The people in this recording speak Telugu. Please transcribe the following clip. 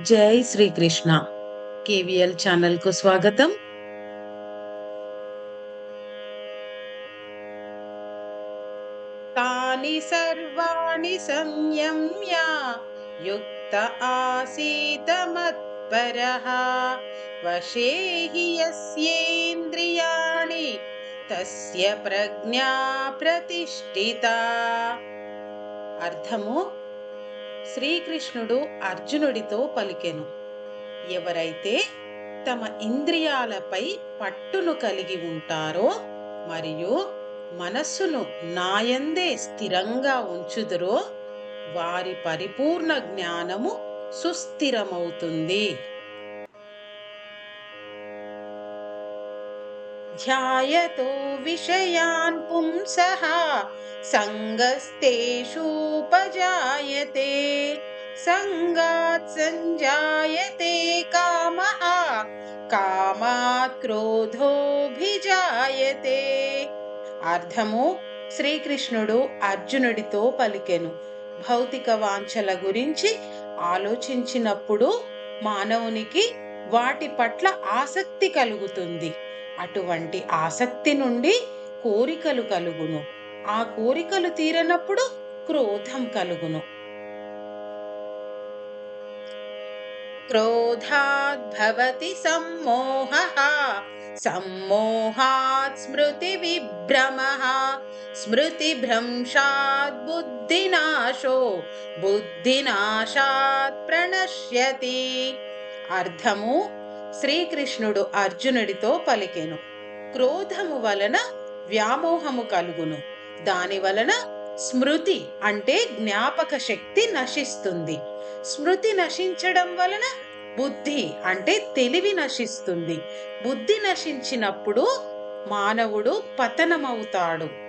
జై శ్రీకృష్ణ కేవీఎల్ ఛానల్ కు స్వాగతం తాని సర్వాణి సంయమ్య యుక్త ఆసీత మత్పరః వశే హి యస్యేంద్రియాణి తస్య ప్రజ్ఞా ప్రతిష్ఠిత అర్థము శ్రీకృష్ణుడు అర్జునుడితో పలికెను. ఎవరైతే తమ ఇంద్రియాలపై పట్టును కలిగి ఉంటారో మరియు మనస్సును నాయందే స్థిరంగా ఉంచుదురో వారి పరిపూర్ణ జ్ఞానము సుస్థిరమవుతుంది. ధ్యాయతో విషయాన్ పుంసః సంగస్తేషూపజాయతే సంగాత్ సంజాయతే కామః కామాత్ క్రోధోభిజాయతే అర్థము? శ్రీకృష్ణుడు అర్జునుడితో పలికెను. భౌతిక వాంఛల గురించి ఆలోచించినప్పుడు మానవునికి వాటి పట్ల ఆసక్తి కలుగుతుంది. అటువంటి ఆసక్తి నుండి కోరికలు కలుగును. ఆ కోరికలు తీరనప్పుడు క్రోధం కలుగును. క్రోధాద్భవతి సమ్మోహ సమ్మోహాత్ స్మృతి విభ్రమ స్మృతి భ్రంశాత్ బుద్ధినాశో బుద్ధినాశాత్ ప్రణశ్యతి. అర్థము శ్రీకృష్ణుడు అర్జునుడితో పలికెను. క్రోధము వలన వ్యామోహము కలుగును. దాని వలన స్మృతి అంటే జ్ఞాపక శక్తి నశిస్తుంది. స్మృతి నశించడం వలన బుద్ధి అంటే తెలివి నశిస్తుంది. బుద్ధి నశించినప్పుడు మానవుడు పతనమవుతాడు.